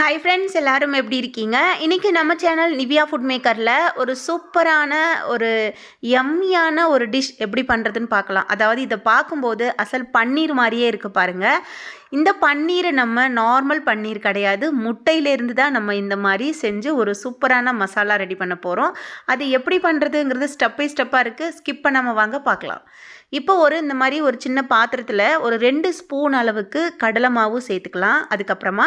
Hi friends எல்லாரும் எப்படி இருக்கீங்க? இன்றைக்கி நம்ம சேனல் நிவியா ஃபுட் மேக்கரில் ஒரு சூப்பரான ஒரு எம்மியான ஒரு டிஷ் எப்படி பண்ணுறதுன்னு பார்க்கலாம். அதாவது இதை பார்க்கும்போது அசல் பன்னீர் மாதிரியே இருக்குது பாருங்கள் இந்த பன்னீரை நம்ம நார்மல் பன்னீர் கிடையாது. முட்டையிலேருந்து தான் நம்ம இந்த மாதிரி செஞ்சு ஒரு சூப்பரான மசாலா ரெடி பண்ண போகிறோம் அது எப்படி பண்ணுறதுங்கிறது ஸ்டெப் பை ஸ்டெப்பாக இருக்குது ஸ்கிப் பண்ணாமல் வாங்க பார்க்கலாம். இப்போ ஒரு இந்த மாதிரி ஒரு சின்ன பாத்திரத்தில் ஒரு ரெண்டு ஸ்பூன் அளவுக்கு கடலை மாவு சேர்த்துக்கலாம். அதுக்கப்புறமா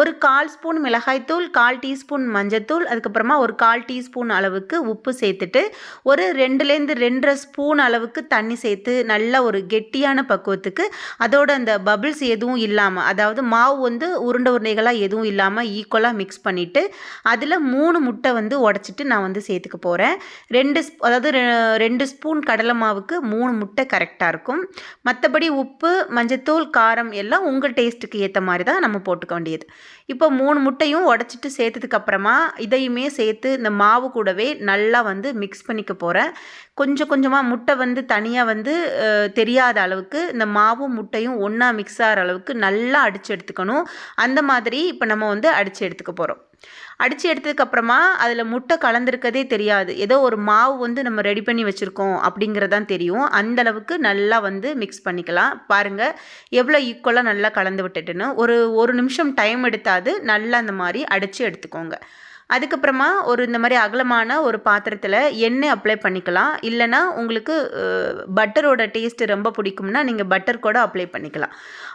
ஒரு கால் கால் ஸ்பூன் மிளகாய்த்தூள் கால் டீஸ்பூன் மஞ்சத்தூள் அதுக்கப்புறமா ஒரு கால் டீஸ்பூன் அளவுக்கு உப்பு சேர்த்துட்டு ஒரு ரெண்டுலேருந்து ரெண்டரை ஸ்பூன் அளவுக்கு தண்ணி சேர்த்து நல்ல ஒரு கெட்டியான பக்குவத்துக்கு அதோட அந்த பபிள்ஸ் எதுவும் இல்லாமல் அதாவது மாவு வந்து உருண்டை உருண்டைகளாக எதுவும் இல்லாமல் ஈக்குவலாக மிக்ஸ் பண்ணிவிட்டு அதில் மூணு முட்டை வந்து உடச்சிட்டு நான் வந்து சேர்த்துக்க போகிறேன் ரெண்டு ஸ்ப்- அதாவது ரெ- ரெண்டு ஸ்பூன் கடலை மாவுக்கு மூணு முட்டை கரெக்டாக இருக்கும். மற்றபடி உப்பு மஞ்சத்தூள் காரம் எல்லாம் உங்கள் டேஸ்ட்டுக்கு ஏற்ற மாதிரி தான் நம்ம போட்டுக்க வேண்டியது. இப்போ இப்போ மூணு முட்டையும் உடச்சிட்டு சேர்த்ததுக்கு அப்புறமா இதையுமே சேர்த்து இந்த மாவு கூடவே நல்லா வந்து மிக்ஸ் பண்ணிக்க போகிறேன் கொஞ்சம் கொஞ்சமாக முட்டை வந்து தனியாக வந்து தெரியாத அளவுக்கு இந்த மாவும் முட்டையும் ஒன்றா மிக்ஸ் ஆகிற அளவுக்கு நல்லா அடித்து எடுத்துக்கணும். அந்த மாதிரி இப்போ நம்ம வந்து அடித்து எடுத்துக்க போகிறோம் அடித்து எடுத்ததுக்கப்புறமா அதில் முட்டை கலந்துருக்கதே தெரியாது. ஏதோ ஒரு மாவு வந்து நம்ம ரெடி பண்ணி வச்சுருக்கோம் அப்படிங்கிறதான் தெரியும். அந்த அளவுக்கு நல்லா வந்து மிக்ஸ் பண்ணிக்கலாம். பாருங்கள் எவ்வளோ ஈக்குவலாக நல்லா கலந்து விட்டுட்டுன்னு. ஒரு ஒரு நிமிஷம் டைம் எடுத்தாது. நல்லா அந்த மாதிரி அடித்து எடுத்துக்கோங்க. அதுக்கப்புறமா ஒரு இந்த மாதிரி அகலமான ஒரு பாத்திரத்தில் எண்ணெய் அப்ளை பண்ணிக்கலாம். இல்லைன்னா உங்களுக்கு பட்டரோட டேஸ்ட்டு ரொம்ப பிடிக்கும்னா நீங்கள் பட்டர் கூட அப்ளை பண்ணிக்கலாம்.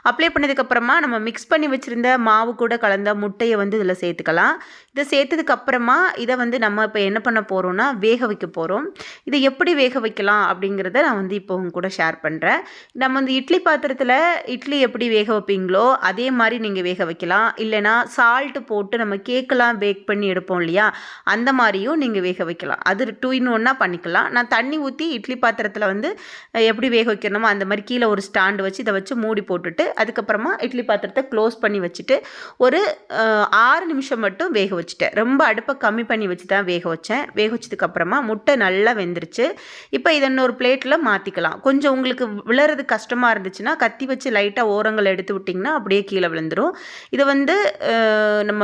அப்ளை பண்ணதுக்கப்புறமா நம்ம மிக்ஸ் பண்ணி வச்சுருந்த மாவு கூட கலந்த முட்டையை வந்து இதில் சேர்த்துக்கலாம். இதை சேர்த்ததுக்கப்புறமா இதை வந்து நம்ம இப்போ என்ன பண்ண போகிறோம்னா வேக வைக்க போகிறோம் இதை எப்படி வேக வைக்கலாம் அப்படிங்கிறத நான் வந்து இப்போ உங்க கூட ஷேர் பண்ணுறேன் நம்ம வந்து இட்லி பாத்திரத்தில் இட்லி எப்படி வேக வைப்பீங்களோ அதே மாதிரி நீங்கள் வேக வைக்கலாம். இல்லைனா சால்ட்டு போட்டு நம்ம கேக்கெல்லாம் பேக் பண்ணி எடுப்போம் இல்லையா? அந்த மாதிரியும் நீங்கள் வேக வைக்கலாம். அது டூ இன் ஒன்னாக பண்ணிக்கலாம். நான் தண்ணி ஊற்றி இட்லி பாத்திரத்தில் வந்து எப்படி வேக வைக்கணுமோ அந்த மாதிரி கீழே ஒரு ஸ்டாண்டு வச்சு இதை வச்சு மூடி போட்டுட்டு அதுக்கப்புறமா இட்லி பாத்திரத்தை க்ளோஸ் பண்ணி வச்சுட்டு ஒரு ஆறு நிமிஷம் மட்டும் வேக வச்சுட்டேன். ரொம்ப அடுப்பை கம்மி பண்ணி வச்சு தான் வேக வச்சேன். வேக வச்சதுக்கப்புறமா முட்டை நல்லா வெந்துருச்சு. இப்போ இதை இன்னொரு பிளேட்டில் மாற்றிக்கலாம் கொஞ்சம் உங்களுக்கு விழறது கஷ்டமாக இருந்துச்சுன்னா கத்தி வச்சு லைட்டாக ஓரங்கள் எடுத்து விட்டிங்கன்னா அப்படியே கீழே விழுந்துடும் இதை வந்து நம்ம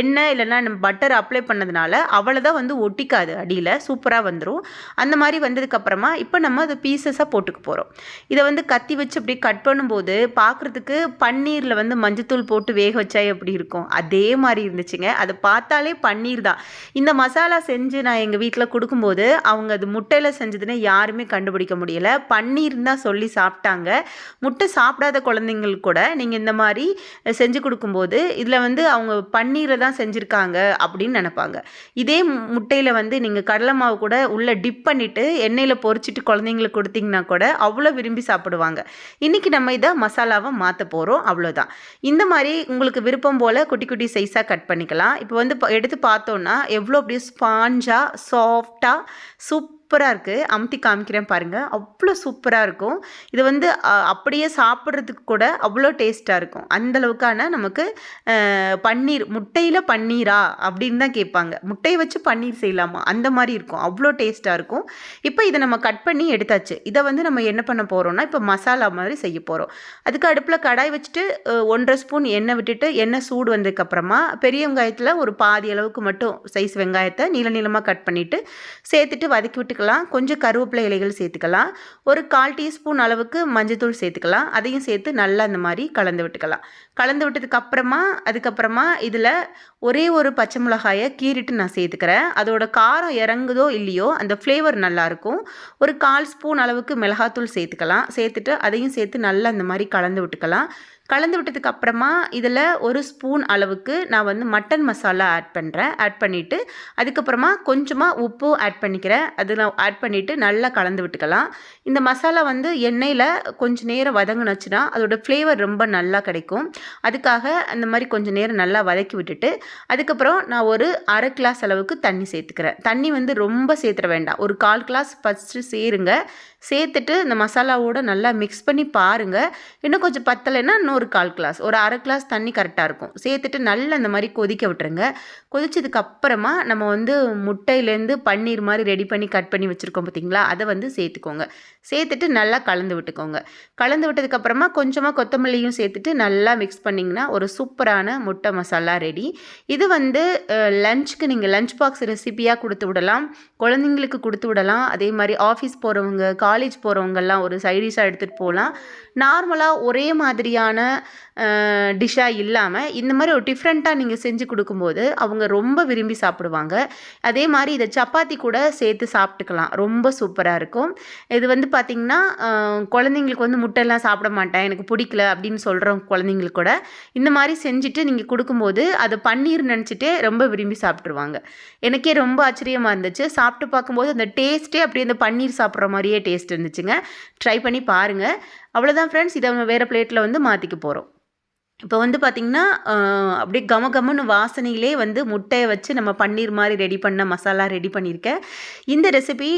எண்ணெய் இல்லைன்னா நம்ம பட்டர் அப்ளை பண்ணதுனால அவ்வளோதான் வந்து ஒட்டிக்காது அடியில். சூப்பராக வந்துடும் அந்த மாதிரி வந்ததுக்கப்புறமா இப்போ நம்ம அதை பீசஸாக போட்டுக்க போகிறோம் இதை வந்து கத்தி வச்சு அப்படியே கட் பண்ணும்போது பார்க்குறதுக்கு பன்னீரில் வந்து மஞ்சத்தூள் போட்டு வேக வச்சா எப்படி இருக்கும்? அதே மாதிரி இருந்துச்சுங்க. அதை பார்த்தாலே பன்னீர் தான். இந்த மசாலா செஞ்சு நான் எங்கள் வீட்டில் கொடுக்கும்போது அவங்க அது முட்டையில் செஞ்சதுன்னு யாருமே கண்டுபிடிக்க முடியல. பன்னீர் தான் சொல்லி சாப்பிட்டாங்க. முட்டை சாப்பிடாத குழந்தைங்களுக்கு கூட நீங்கள் இந்த மாதிரி செஞ்சு கொடுக்கும்போது இதில் வந்து அவங்க பன்னீரை தான் செஞ்சுருக்காங்க. அப்படின்னு நினைப்பாங்க. இதே முட்டையில் வந்து நீங்கள் கடலை மாவு கூட உள்ளே டிப் பண்ணிவிட்டு எண்ணெயில் பொரிச்சிட்டு குழந்தைங்களுக்கு கொடுத்தீங்கன்னா கூட அவ்வளோ விரும்பி சாப்பிடுவாங்க. இன்றைக்கி நம்ம இதை மசாலாவை மாற்ற போகிறோம் அவ்வளோதான் இந்த மாதிரி உங்களுக்கு விருப்பம் போல் குட்டி குட்டி சைஸாக கட் பண்ணிக்கலாம். இப்போ வந்து எடுத்து பார்த்தோன்னா எவ்வளோ அப்படியே ஸ்பாஞ்சாக சாஃப்டாக சூப்பராக இருக்குது அமுத்தி காமிக்கிறேன் பாருங்கள் அவ்வளோ சூப்பராக இருக்கும். இது வந்து அப்படியே சாப்பிட்றதுக்கு கூட அவ்வளோ டேஸ்ட்டாக இருக்கும். அந்த அளவுக்கான நமக்கு பன்னீர் முட்டையில் பன்னீரா அப்படின்னு தான் கேட்பாங்க. முட்டையை வச்சு பன்னீர் செய்யலாமா? அந்த மாதிரி இருக்கும். அவ்வளோ டேஸ்ட்டாக இருக்கும். இப்போ இதை நம்ம கட் பண்ணி எடுத்தாச்சு. இதை வந்து நம்ம என்ன பண்ண போகிறோம்னா இப்போ மசாலா மாதிரி செய்ய போகிறோம் அதுக்கு அடுப்பில் கடாய் வச்சுட்டு ஒன்றரை ஸ்பூன் எண்ணெய் விட்டுட்டு எண்ணெய் சூடு வந்ததுக்கப்புறமா பெரிய வெங்காயத்தில் ஒரு பாதி அளவுக்கு மட்டும் சைஸ் வெங்காயத்தை நீள நீளமாக கட் பண்ணிவிட்டு சேர்த்துட்டு வதக்கி விட்டு சேர்த்துக்கலாம். கொஞ்சம் கருவேப்பிலை இலைகள் சேர்த்துக்கலாம். ஒரு கால் டீஸ்பூன் அளவுக்கு மஞ்சத்தூள் சேர்த்துக்கலாம். அதையும் சேர்த்து நல்லா அந்த மாதிரி கலந்து விட்டுக்கலாம். கலந்து விட்டதுக்கு அப்புறமா அதுக்கப்புறமா இதில் ஒரே ஒரு பச்சை மிளகாயை கீறிட்டு நான் சேர்த்துக்கிறேன். அதோட காரம் இறங்குதோ இல்லையோ அந்த ஃப்ளேவர் நல்லாயிருக்கும் ஒரு கால் ஸ்பூன் அளவுக்கு மிளகாத்தூள் சேர்த்துக்கலாம். சேர்த்துட்டு அதையும் சேர்த்து நல்லா அந்த மாதிரி கலந்து விட்டுக்கலாம். கலந்து விட்டதுக்கு அப்புறமா இதில் ஒரு ஸ்பூன் அளவுக்கு நான் வந்து மட்டன் மசாலா ஆட் பண்ணுறேன் ஆட் பண்ணிவிட்டு அதுக்கப்புறமா கொஞ்சமாக உப்பு ஆட் பண்ணிக்கிறேன். அதில் ஆட் பண்ணிவிட்டு நல்லா கலந்து விட்டுக்கலாம். இந்த மசாலா வந்து எண்ணெயில் கொஞ்சம் நேரம் வதங்கினச்சுன்னா அதோட ஃப்ளேவர் ரொம்ப நல்லா கிடைக்கும். அதுக்காக அந்த மாதிரி கொஞ்சம் நேரம் நல்லா வதக்கி விட்டுட்டு அதுக்கப்புறம் நான் ஒரு அரை கிளாஸ் அளவுக்கு தண்ணி சேர்த்துக்கிறேன். தண்ணி வந்து ரொம்ப சேர்த்துற வேண்டாம். ஒரு கால் கிளாஸ் ஃபஸ்ட்டு சேருங்க. சேர்த்துட்டு இந்த மசாலாவோட நல்லா மிக்ஸ் பண்ணி பாருங்கள் இன்னும் கொஞ்சம் பத்தலைன்னா இன்னும் ஒரு கால் கிளாஸ் ஒரு அரை கிளாஸ் தண்ணி கரெக்டாக இருக்கும். சேர்த்துட்டு நல்லா இந்த மாதிரி கொதிக்க விட்டுருங்க. கொதிச்சதுக்கு அப்புறமா நம்ம வந்து முட்டையிலேருந்து பன்னீர் மாதிரி ரெடி பண்ணி கட் பண்ணி பண்ணி வச்சுருக்கோம் பார்த்தீங்களா அதை வந்து சேர்த்துக்கோங்க. சேர்த்துட்டு நல்லா கலந்து விட்டுக்கோங்க. கலந்து விட்டதுக்கப்புறமா கொஞ்சமாக கொத்தமல்லியும் சேர்த்துட்டு நல்லா மிக்ஸ் பண்ணிங்கன்னா ஒரு சூப்பரான முட்டை மசாலா ரெடி இது வந்து லஞ்சுக்கு நீங்கள் லஞ்ச் பாக்ஸ் ரெசிபியாக கொடுத்து விடலாம். குழந்தைங்களுக்கு கொடுத்து விடலாம். அதே மாதிரி ஆஃபீஸ் போகிறவங்க காலேஜ் போகிறவங்கெல்லாம் ஒரு சைடிஷாக எடுத்துகிட்டு போகலாம். நார்மலாக ஒரே மாதிரியான டிஷ்ஷாக இல்லாமல் இந்த மாதிரி ஒரு டிஃப்ரெண்ட்டாக நீங்கள் செஞ்சு கொடுக்கும்போது அவங்க ரொம்ப விரும்பி சாப்பிடுவாங்க. அதே மாதிரி இதை சப்பாத்தி கூட சேர்த்து சாப்பிட்டுக்கலாம். ரொம்ப சூப்பராக இருக்கும். இது வந்து பார்த்திங்கன்னா குழந்தைங்களுக்கு வந்து முட்டையெல்லாம் சாப்பிட மாட்டேன். எனக்கு பிடிக்கல அப்படின்னு சொல்கிறோம் குழந்தைங்களுக்கு கூட இந்த மாதிரி செஞ்சுட்டு நீங்கள் கொடுக்கும்போது அதை பன்னீர் நினச்சிட்டே ரொம்ப விரும்பி சாப்பிட்ருவாங்க எனக்கே ரொம்ப ஆச்சரியமாக இருந்துச்சு. சாப்பிட்டு பார்க்கும்போது அந்த டேஸ்ட்டே அப்படியே அந்த பன்னீர் சாப்பிட்ற மாதிரியே டேஸ்ட் இருந்துச்சுங்க. ட்ரை பண்ணி பாருங்கள் அவ்வளோதான் ஃப்ரெண்ட்ஸ் இதை வேறு பிளேட்டில் வந்து மாற்றிக்க போகிறோம் இப்போ வந்து பார்த்திங்கன்னா அப்படியே கம கமன்னு வாசனையிலே வந்து முட்டையை வச்சு நம்ம பன்னீர் மாதிரி ரெடி பண்ண மசாலா ரெடி பண்ணியிருக்கேன் இந்த ரெசிபி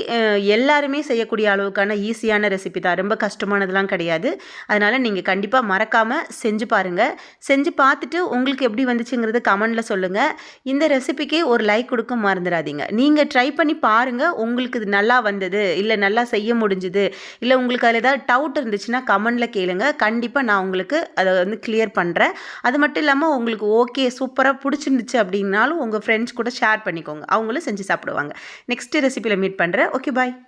எல்லாருமே செய்யக்கூடிய அளவுக்கான ஈஸியான ரெசிபி தான். ரொம்ப கஷ்டமானதெல்லாம் கிடையாது. அதனால் நீங்கள் கண்டிப்பாக மறக்காமல் செஞ்சு பாருங்கள் செஞ்சு பார்த்துட்டு உங்களுக்கு எப்படி வந்துச்சுங்கிறது கமெண்டில் சொல்லுங்கள் இந்த ரெசிபிக்கே ஒரு லைக் கொடுக்க மறந்துடாதீங்க. நீங்கள் ட்ரை பண்ணி பாருங்கள் உங்களுக்கு இது நல்லா வந்தது இல்லை நல்லா செய்ய முடிஞ்சுது இல்லை உங்களுக்கு அதில் ஏதாவது டவுட் இருந்துச்சுன்னா கமெண்டில் கேளுங்கள் கண்டிப்பாக நான் உங்களுக்கு அதை வந்து கிளியர் பண்ணுறேன் அது மட்டும் இல்லாமல் உங்களுக்கு ஓகே சூப்பராக பிடிச்சிருந்துச்சு அப்படின்னாலும் உங்கள் ஃப்ரெண்ட்ஸ் கூட ஷேர் பண்ணிக்கோங்க. அவங்களும் செஞ்சு சாப்பிடுவாங்க. நெக்ஸ்ட் ரெசிபியில் மீட் பண்ணுறேன் ஓகே பாய்